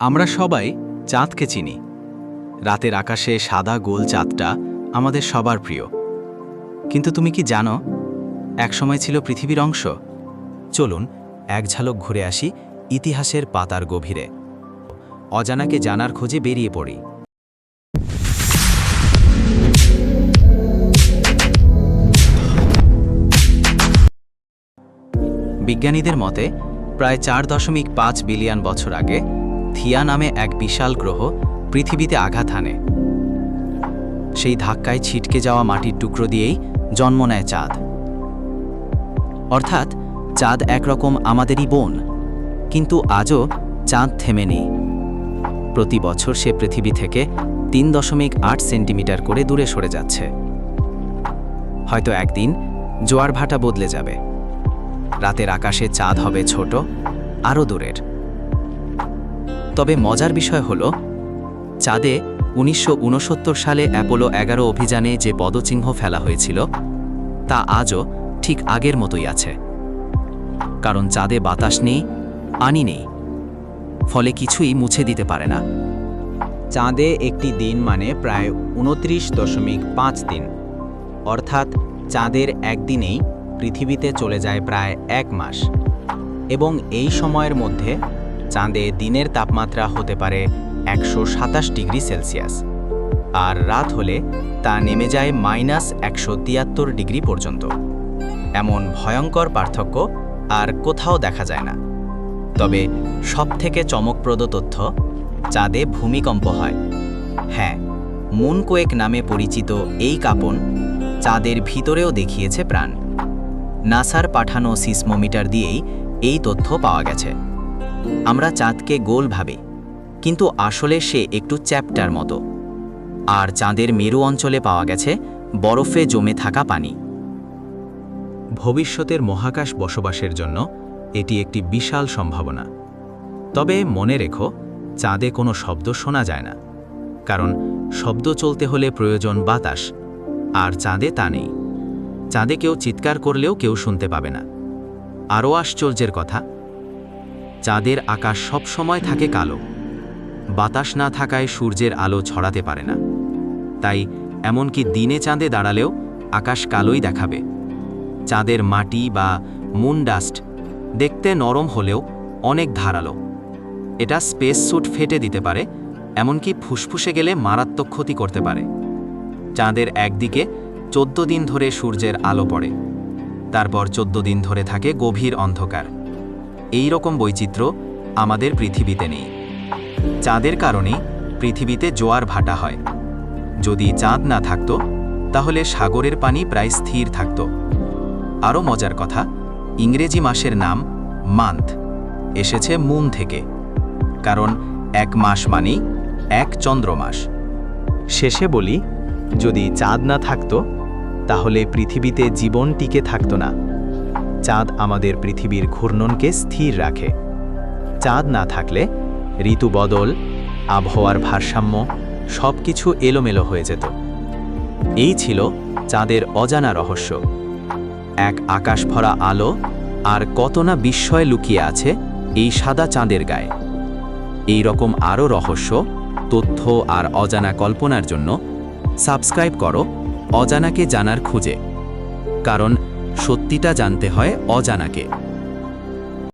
আমরা সবাই চাঁদকে চিনি। রাতের আকাশে সাদা গোল চাঁদটা আমাদের সবার প্রিয়। কিন্তু তুমি কি জানো, একসময় ছিল পৃথিবীর অংশ। চলুন, এক ঝালক ঘুরে আসি ইতিহাসের পাতার গভীরে। অজানাকে জানার খোঁজে বেরিয়ে পড়ি। বিজ্ঞানীদের মতে, প্রায় চার দশমিক পাঁচ বিলিয়ন বছর আগে থিয়া নামে এক বিশাল গ্রহ পৃথিবীতে আঘাত হানে। সেই ধাক্কায় ছিটকে যাওয়া মাটির টুকরো দিয়েই জন্ম নেয় চাঁদ। অর্থাৎ চাঁদ একরকম আমাদেরই বোন, কিন্তু আজও চাঁদ থেমে নেই প্রতি বছর সে পৃথিবী থেকে তিন দশমিক আট সেন্টিমিটার করে দূরে সরে যাচ্ছে। হয়তো একদিন জোয়ার ভাটা বদলে যাবে। রাতের আকাশে চাঁদ হবে ছোট, আরও দূরের। তবে মজার বিষয় হল, চাঁদে উনিশশো উনসত্তর সালে অ্যাপোলো এগারো অভিযানে যে পদচিহ্ন ফেলা হয়েছিল, তা আজও ঠিক আগের মতোই আছে। কারণ চাঁদে বাতাস নেই আনি নেই, ফলে কিছুই মুছে দিতে পারে না। চাঁদে একটি দিন মানে প্রায় উনত্রিশ দশমিক পাঁচ দিন। অর্থাৎ চাঁদের একদিনেই পৃথিবীতে চলে যায় প্রায় এক মাস। এবং এই সময়ের মধ্যে চাঁদে দিনের তাপমাত্রা হতে পারে একশো সাতাশ ডিগ্রি সেলসিয়াস। আর রাত হলে তা নেমে যায় মাইনাস একশো তিয়াত্তর ডিগ্রি পর্যন্ত। এমন ভয়ঙ্কর পার্থক্য আর কোথাও দেখা যায় না। তবে সবথেকে চমকপ্রদ তথ্য, চাঁদে ভূমিকম্প হয়। হ্যাঁ মুনকোয়েক নামে পরিচিত এই কাঁপন চাঁদের ভিতরেও দেখিয়েছে প্রাণ। নাসার পাঠানো সিসমোমিটার দিয়েই এই তথ্য পাওয়া গেছে। আমরা চাঁদকে গোল ভাবি, কিন্তু আসলে সে একটু চ্যাপ্টার মতো। আর চাঁদের মেরু অঞ্চলে পাওয়া গেছে বরফে জমে থাকা পানি। ভবিষ্যতের মহাকাশ বসবাসের জন্য এটি একটি বিশাল সম্ভাবনা। তবে মনে রেখো, চাঁদে কোনো শব্দ শোনা যায় না। কারণ শব্দ চলতে হলে প্রয়োজন বাতাস, আর চাঁদে তা নেই। চাঁদে কেউ চিৎকার করলেও কেউ শুনতে পাবে না। আরও আশ্চর্যের কথা চাঁদের আকাশ সব সময় থাকে কালো। বাতাস না থাকায় সূর্যের আলো ছড়াতে পারে না। তাই এমনকি দিনে চাঁদে দাঁড়ালেও আকাশ কালোই দেখাবে। চাঁদের মাটি বা মুন ডাস্ট দেখতে নরম হলেও অনেক ধারালো। এটা স্পেস স্যুট ফেটে দিতে পারে, এমনকি ফুসফুসে গেলে মারাত্মক ক্ষতি করতে পারে। চাঁদের একদিকে চোদ্দ দিন ধরে সূর্যের আলো পড়ে, তারপর চোদ্দ দিন ধরে থাকে গভীর অন্ধকার। এই রকম বৈচিত্র্য আমাদের পৃথিবীতে নেই। চাঁদের কারণে পৃথিবীতে জোয়ার ভাটা হয়। যদি চাঁদ না থাকত, তাহলে সাগরের পানি প্রায় স্থির থাকত। আরও মজার কথা, ইংরেজি মাসের নাম মান্থ, এসেছে মুন থেকে। কারণ এক মাস মানেই এক চন্দ্রমাস শেষে বলি, যদি চাঁদ না থাকত, তাহলে পৃথিবীতে জীবন টিকে থাকত না। চাঁদ আমাদের পৃথিবীর ঘূর্ণনকে স্থির রাখে। চাঁদ না থাকলে ঋতু বদল, আবহাওয়ার ভারসাম্য সব কিছু এলোমেলো হয়ে যেত। এই ছিল চাঁদের অজানা রহস্য। এক আকাশ ভরা আলো আর কত না বিস্ময় লুকিয়ে আছে এই সাদা চাঁদের গায়ে। এই রকম আরও রহস্য, তথ্য আর অজানা কল্পনার জন্য সাবস্ক্রাইব করো অজানাকে জানার খুঁজে। কারণ সত্যিটা জানতে হয় অজানাকে।